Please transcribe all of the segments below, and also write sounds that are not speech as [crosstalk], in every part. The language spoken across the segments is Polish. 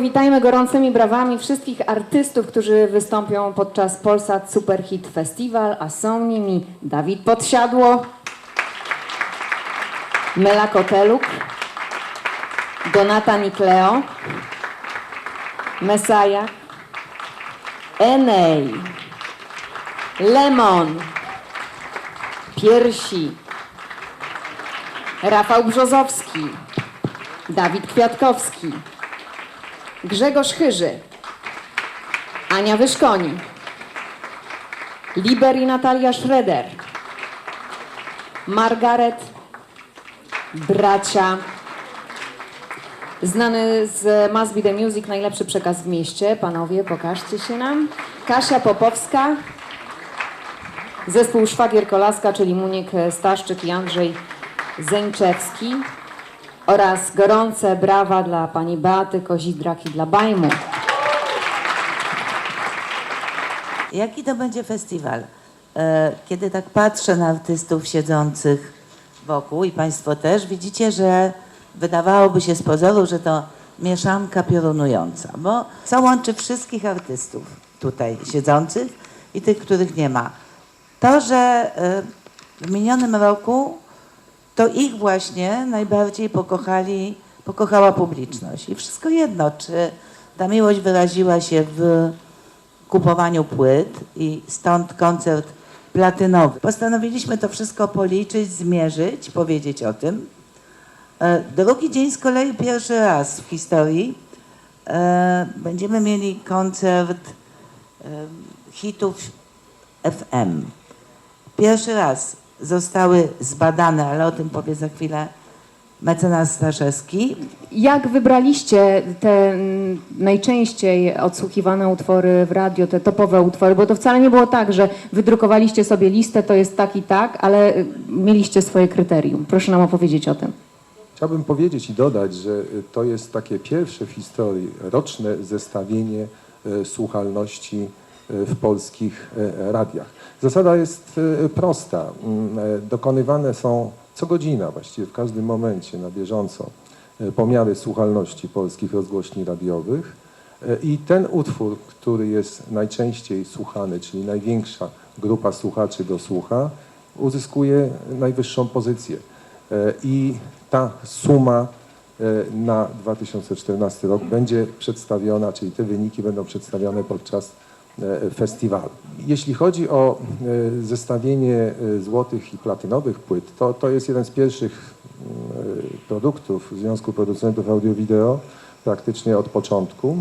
Witajmy gorącymi brawami wszystkich artystów, którzy wystąpią podczas Polsat Superhit Festival, a są nimi Dawid Podsiadło, Mela Koteluk, Donata Nikleo, Mesaja, Enej, Lemon, Piersi, Rafał Brzozowski, Dawid Kwiatkowski, Grzegorz Chyży, Ania Wyszkoni, Liber i Natalia Schroeder, Margaret, bracia, znany z Must Be The Music, najlepszy przekaz w mieście. Panowie, pokażcie się nam. Kasia Popowska, zespół Szwagier Kolaska, czyli Muniek Staszczyk i Andrzej Zeńczewski oraz gorące brawa dla pani Beaty Kozidrak i dla Bajmu. Jaki to będzie festiwal? E, Kiedy tak patrzę na artystów siedzących wokół i Państwo też, widzicie, że wydawałoby się z pozoru, że to mieszanka piorunująca, bo co łączy wszystkich artystów tutaj siedzących i tych, których nie ma? To, że e, w minionym roku to ich właśnie najbardziej pokochali, pokochała publiczność. I wszystko jedno, czy ta miłość wyraziła się w kupowaniu płyt i stąd koncert platynowy. Postanowiliśmy to wszystko policzyć, zmierzyć, powiedzieć o tym. E, Drugi dzień z kolei pierwszy raz w historii e, będziemy mieli koncert e, hitów FM. Pierwszy raz zostały zbadane, ale o tym powie za chwilę mecenas Staszewski. Jak wybraliście te mm, najczęściej odsłuchiwane utwory w radio, te topowe utwory? Bo to wcale nie było tak, że wydrukowaliście sobie listę, to jest tak i tak, ale y, mieliście swoje kryterium. Proszę nam opowiedzieć o tym. Chciałbym powiedzieć i dodać, że y, to jest takie pierwsze w historii roczne zestawienie y, słuchalności w polskich y, radiach. Zasada jest y, prosta. Mm, e, Dokonywane są co godzina, właściwie w każdym momencie na bieżąco pomiary słuchalności polskich rozgłośni radiowych. I ten utwór, który jest najczęściej słuchany, czyli największa grupa słuchaczy go słucha, uzyskuje najwyższą pozycję. E, I ta suma e, na 2014 rok będzie przedstawiona, czyli te wyniki będą przedstawione podczas e, festiwalu. Jeśli chodzi o e, zestawienie e, złotych i platynowych płyt, to, to jest jeden z pierwszych e, produktów Związku Producentów Audio-Wideo, praktycznie od początku.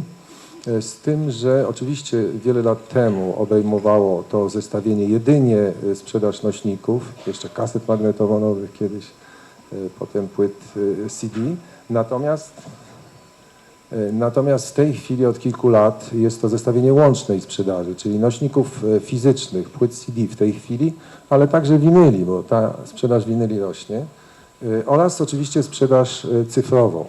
E, Z tym, że oczywiście wiele lat temu obejmowało to zestawienie jedynie e, sprzedaż nośników, jeszcze kaset magnetofonowych kiedyś, e, potem płyt e, CD. Natomiast, e, natomiast w tej chwili od kilku lat jest to zestawienie łącznej sprzedaży, czyli nośników e, fizycznych, płyt CD w tej chwili, ale także winyli, bo ta sprzedaż winyli rośnie, e, oraz oczywiście sprzedaż e, cyfrową.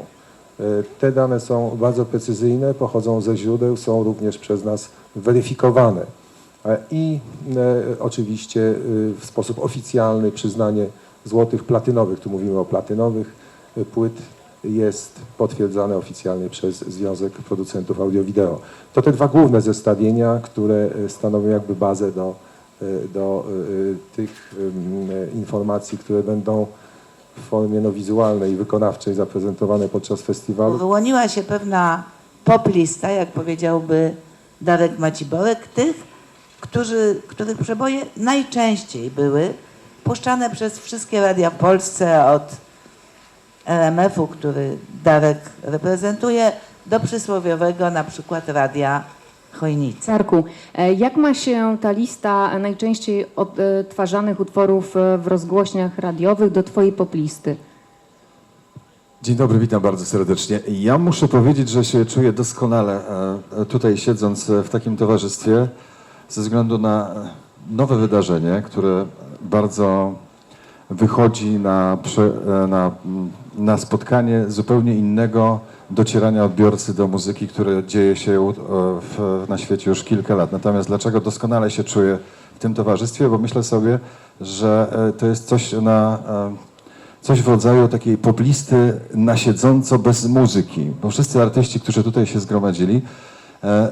E, Te dane są bardzo precyzyjne, pochodzą ze źródeł, są również przez nas weryfikowane. E, I e, oczywiście e, w sposób oficjalny przyznanie złotych platynowych, tu mówimy o platynowych e, płyt, jest potwierdzane oficjalnie przez Związek Producentów Audio-Wideo. To te dwa główne zestawienia, które e, stanowią jakby bazę do, e, do e, tych informacji, które będą w formie no, wizualnej i wykonawczej zaprezentowane podczas festiwalu. Wyłoniła się pewna poplista, jak powiedziałby Darek Maciborek, tych, którzy, których przeboje najczęściej były puszczane przez wszystkie radia w Polsce, od RMF-u, który Darek reprezentuje, do przysłowiowego na przykład radia Chojnicy. Sarku, e, jak ma się ta lista najczęściej odtwarzanych utworów e, w rozgłośniach radiowych do Twojej poplisty? Dzień dobry, witam bardzo serdecznie. Ja muszę powiedzieć, że się czuję doskonale e, tutaj siedząc w takim towarzystwie ze względu na nowe wydarzenie, które bardzo wychodzi na, prze- na, mm, na spotkanie zupełnie innego docierania odbiorcy do muzyki, które dzieje się w, na świecie już kilka lat. Natomiast dlaczego doskonale się czuję w tym towarzystwie? Bo myślę sobie, że e, to jest coś na e, coś w rodzaju takiej poplisty na siedząco bez muzyki, bo wszyscy artyści, którzy tutaj się zgromadzili,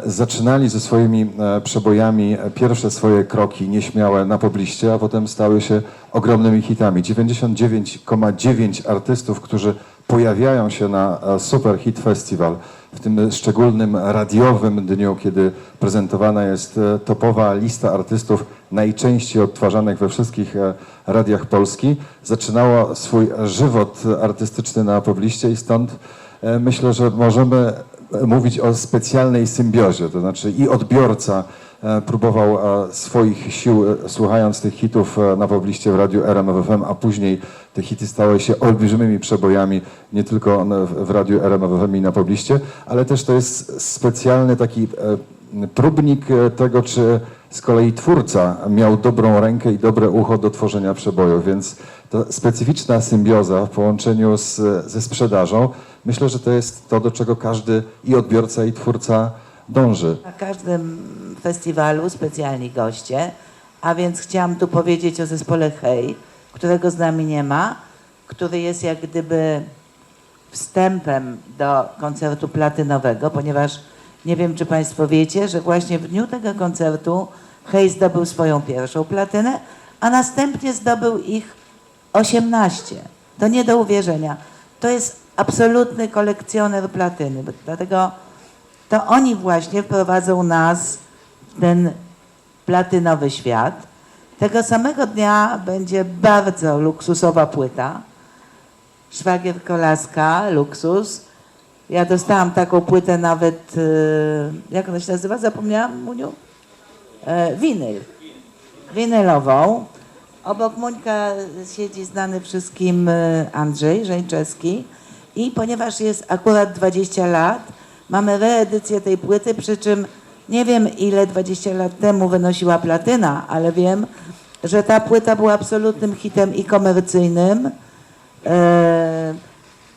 zaczynali ze swoimi e, przebojami e, pierwsze swoje kroki nieśmiałe na pobliście, a potem stały się ogromnymi hitami. 99,9 artystów, którzy pojawiają się na e, Super Hit Festival w tym szczególnym radiowym dniu, kiedy prezentowana jest e, topowa lista artystów najczęściej odtwarzanych we wszystkich e, radiach Polski, zaczynało swój żywot artystyczny na pobliście i stąd e, myślę, że możemy e, mówić o specjalnej symbiozie, to znaczy i odbiorca e, próbował e, swoich sił e, słuchając tych hitów na pobliście w radiu RMFFM, a później te hity stały się olbrzymimi przebojami nie tylko w radiu RMFFM i na pobliście, ale też to jest specjalny taki próbnik tego, czy z kolei twórca miał dobrą rękę i dobre ucho do tworzenia przeboju, więc ta specyficzna symbioza w połączeniu z, ze sprzedażą, myślę, że to jest to, do czego każdy i odbiorca, i twórca dąży. Na każdym festiwalu specjalni goście, a więc chciałam tu powiedzieć o zespole Hej, którego z nami nie ma, który jest jak gdyby wstępem do koncertu platynowego, ponieważ nie wiem, czy Państwo wiecie, że właśnie w dniu tego koncertu Hej zdobył swoją pierwszą platynę, a następnie zdobył ich 18. To nie do uwierzenia. To jest absolutny kolekcjoner platyny, dlatego to oni właśnie wprowadzą nas w ten platynowy świat. Tego samego dnia będzie bardzo luksusowa płyta. Szwagier Kolaska, luksus. Ja dostałam taką płytę nawet, e, jak ona się nazywa? Zapomniałam, Muniu? E, winyl. Winylową. Obok Muńka siedzi znany wszystkim e, Andrzej Żeńczewski. I ponieważ jest akurat 20 lat, mamy reedycję tej płyty, przy czym nie wiem ile 20 lat temu wynosiła platyna, ale wiem, że ta płyta była absolutnym hitem i komercyjnym e,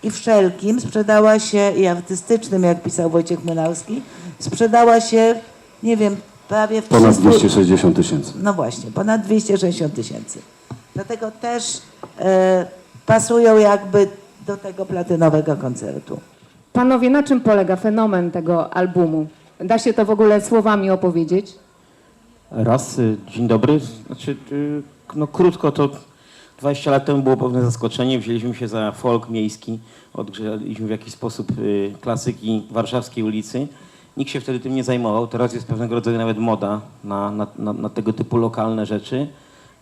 i wszelkim. Sprzedała się i artystycznym, jak pisał Wojciech Młynarski, sprzedała się, nie wiem, prawie w Ponad 300 260 tysięcy. no właśnie, ponad 260 tysięcy. Dlatego też e, pasują jakby do tego platynowego koncertu. Panowie, na czym polega fenomen tego albumu? Da się to w ogóle słowami opowiedzieć? Raz, y, dzień dobry. Znaczy, y, no krótko to 20 lat temu było pewne zaskoczenie. Wzięliśmy się za folk miejski, odgrzaliśmy w jakiś sposób y, klasyki warszawskiej ulicy. Nikt się wtedy tym nie zajmował. Teraz jest pewnego rodzaju nawet moda na, na, na, na tego typu lokalne rzeczy.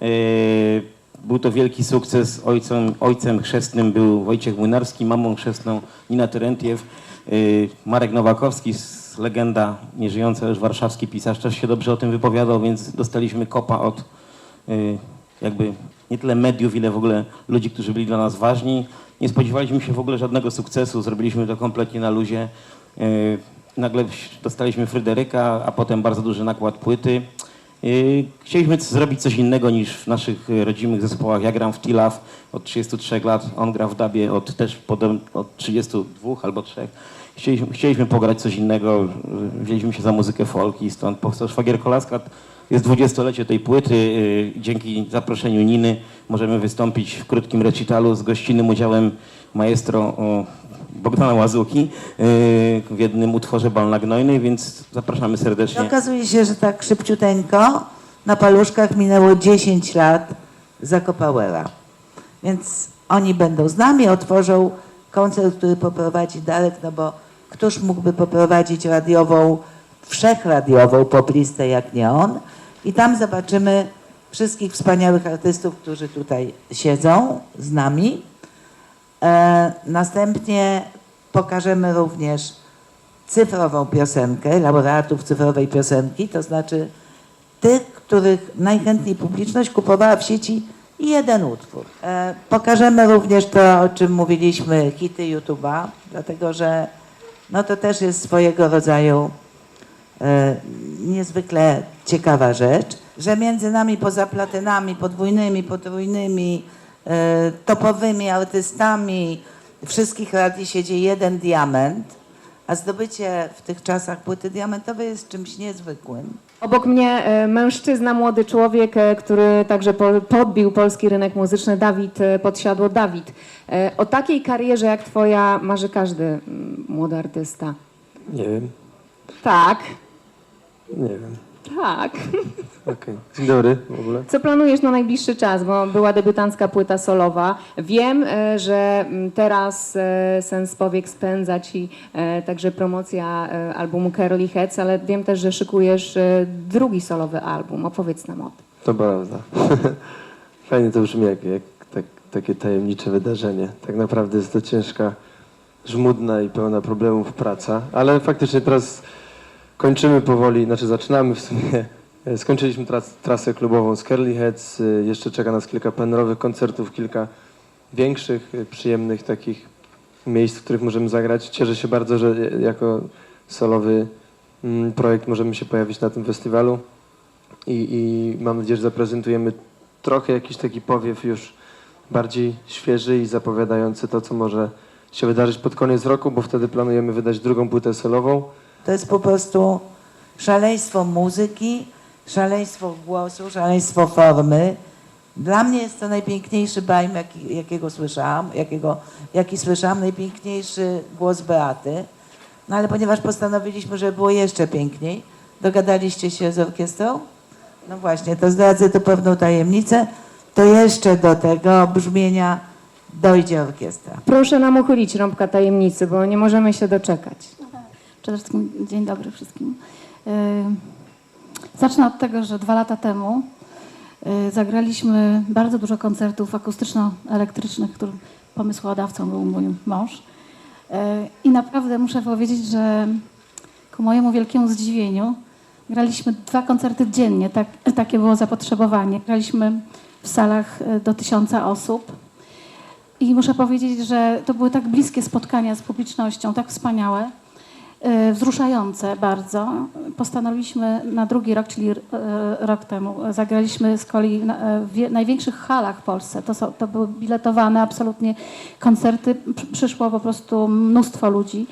Y, Był to wielki sukces. Ojcem, ojcem chrzestnym był Wojciech Młynarski, mamą chrzestną Nina Terentiew. Y, Marek Nowakowski, legenda nieżyjąca już warszawski pisarz, też się dobrze o tym wypowiadał, więc dostaliśmy kopa od y, jakby nie tyle mediów, ile w ogóle ludzi, którzy byli dla nas ważni. Nie spodziewaliśmy się w ogóle żadnego sukcesu, zrobiliśmy to kompletnie na luzie. Y, Nagle dostaliśmy Fryderyka, a potem bardzo duży nakład płyty. Y, Chcieliśmy zrobić coś innego niż w naszych y, rodzimych zespołach. Ja gram w Tilaf od 33 lat, on gra w Dabie od też podobno od 32 albo 3. Chcieliśmy, chcieliśmy pograć coś innego, y, wzięliśmy się za muzykę folk i stąd powstał Szwagier Kolaska. Jest dwudziestolecie tej płyty. Dzięki zaproszeniu Niny możemy wystąpić w krótkim recitalu z gościnnym udziałem maestro Bogdana Łazuki y, w jednym utworze Bal na Gnojnej, więc zapraszamy serdecznie. okazuje się, że tak szybciuteńko na paluszkach minęło 10 lat Zakopałera. Więc oni będą z nami, otworzą koncert, który poprowadzi Darek, no bo któż mógłby poprowadzić radiową, wszechradiową poplistę jak nie on. I tam zobaczymy wszystkich wspaniałych artystów, którzy tutaj siedzą z nami. E, następnie pokażemy również cyfrową piosenkę, laureatów cyfrowej piosenki, to znaczy tych, których najchętniej publiczność kupowała w sieci jeden utwór. E, pokażemy również to, o czym mówiliśmy, hity YouTube'a, dlatego że no to też jest swojego rodzaju e, niezwykle ciekawa rzecz, że między nami poza platynami podwójnymi, potrójnymi, topowymi artystami wszystkich radii siedzi jeden diament, a zdobycie w tych czasach płyty diamentowej jest czymś niezwykłym. Obok mnie e, mężczyzna, młody człowiek, e, który także po, podbił polski rynek muzyczny, Dawid e, Podsiadło. Dawid, e, o takiej karierze jak twoja marzy każdy młody artysta. Nie wiem, Tak, nie wiem. Tak. Okej. Dzień dobry w ogóle. Co planujesz na najbliższy czas? Bo była debiutancka płyta solowa. Wiem, e, że mm, teraz e, Sens Powiek spędza ci e, także promocja albumu Curly Heads, ale wiem też, że szykujesz drugi solowy album. Opowiedz nam o tym. To prawda. [laughs] Fajnie to brzmi jak, jak tak, takie tajemnicze wydarzenie. Tak naprawdę jest to ciężka, żmudna i pełna problemów praca, ale faktycznie teraz kończymy powoli, znaczy zaczynamy w sumie. e, Skończyliśmy tras, trasę klubową z Curly Heads. e, Jeszcze czeka nas kilka plenerowych koncertów, kilka większych, e, przyjemnych takich miejsc, w których możemy zagrać. Cieszę się bardzo, że jako solowy mm, projekt możemy się pojawić na tym festiwalu. i, i mam nadzieję, że zaprezentujemy trochę jakiś taki powiew już bardziej świeży i zapowiadający to, co może się wydarzyć pod koniec roku, bo wtedy planujemy wydać drugą płytę solową. To jest po prostu szaleństwo muzyki, szaleństwo głosu, szaleństwo formy. Dla mnie jest to najpiękniejszy bajm, jaki, jakiego słyszałam, jakiego, jaki słyszałam, najpiękniejszy głos Beaty. No ale ponieważ postanowiliśmy, żeby było jeszcze piękniej, dogadaliście się z orkiestrą? No właśnie, to zdradzę tu pewną tajemnicę. To jeszcze do tego brzmienia dojdzie orkiestra. Proszę nam uchylić rąbka tajemnicy, bo nie możemy się doczekać. Przede wszystkim dzień dobry wszystkim. Yy, Zacznę od tego, że dwa lata temu yy, zagraliśmy bardzo dużo koncertów akustyczno-elektrycznych, których pomysłodawcą był mój mąż. Yy, I naprawdę muszę powiedzieć, że ku mojemu wielkiemu zdziwieniu graliśmy dwa koncerty dziennie, tak, takie było zapotrzebowanie. Graliśmy w salach do tysiąca osób. I muszę powiedzieć, że to były tak bliskie spotkania z publicznością, tak wspaniałe, wzruszające bardzo. Postanowiliśmy na drugi rok, czyli e, rok temu, e, zagraliśmy z kolei e, w największych halach w Polsce. To, są, to były biletowane absolutnie koncerty. Przy- Przyszło po prostu mnóstwo ludzi,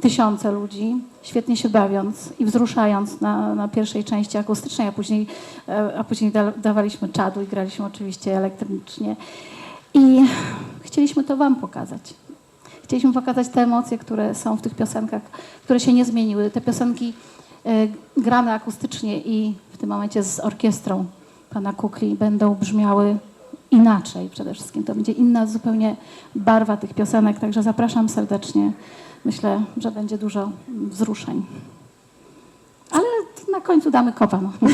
tysiące ludzi, świetnie się bawiąc i wzruszając na, na pierwszej części akustycznej, a później, e, a później da, dawaliśmy czadu i graliśmy oczywiście elektrycznie. I chcieliśmy to Wam pokazać. Chcieliśmy pokazać te emocje, które są w tych piosenkach, które się nie zmieniły. Te piosenki e, grane akustycznie i w tym momencie z orkiestrą pana Kukli będą brzmiały inaczej przede wszystkim. To będzie inna zupełnie barwa tych piosenek, także zapraszam serdecznie. Myślę, że będzie dużo wzruszeń. Ale na końcu damy kopa. No. [laughs]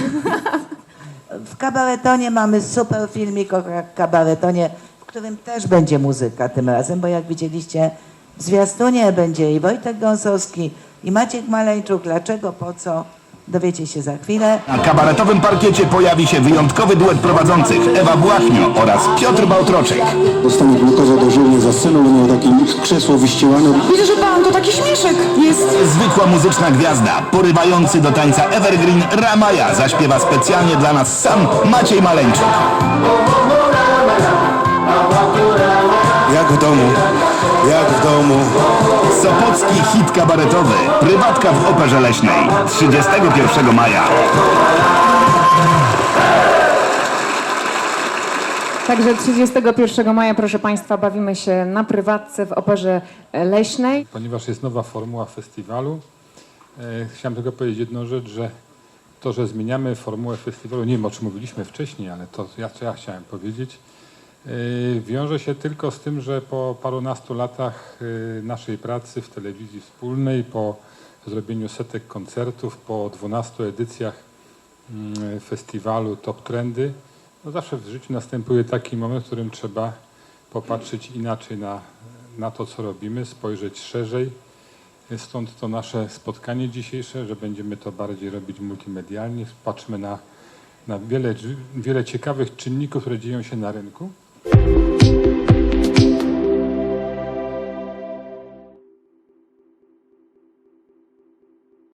W kabaretonie mamy super filmik o kabaretonie, w którym też będzie muzyka tym razem, bo jak widzieliście w zwiastunie będzie i Wojtek Gąsowski, i Maciek Maleńczuk. Dlaczego, po co, dowiecie się za chwilę. Na kabaretowym parkiecie pojawi się wyjątkowy duet prowadzących Ewa Błachnio oraz Piotr Bałtroczek. Dostanie glukozę dożylnie za sceną, będzie miał takie krzesło wyścielane. Widzę, że pan to taki śmieszek jest. Zwykła muzyczna gwiazda, porywający do tańca Evergreen Ramaja zaśpiewa specjalnie dla nas sam Maciej Maleńczuk. Jak w domu, jak w domu. Sopocki hit kabaretowy, prywatka w Operze Leśnej, 31 maja. Także 31 maja, proszę Państwa, bawimy się na prywatce w Operze Leśnej. ponieważ jest nowa formuła festiwalu. E, chciałem tylko powiedzieć jedną rzecz, że to, że zmieniamy formułę festiwalu, nie wiem o czym mówiliśmy wcześniej, ale to ja, co ja chciałem powiedzieć, wiąże się tylko z tym, że po parunastu latach e, naszej pracy w telewizji wspólnej, po zrobieniu setek koncertów, po 12 edycjach mm, festiwalu Top Trendy, no zawsze w życiu następuje taki moment, w którym trzeba popatrzeć inaczej na, na to, co robimy, spojrzeć szerzej. Stąd to nasze spotkanie dzisiejsze, że będziemy to bardziej robić multimedialnie. Patrzmy na, na wiele, wiele ciekawych czynników, które dzieją się na rynku. Thank you.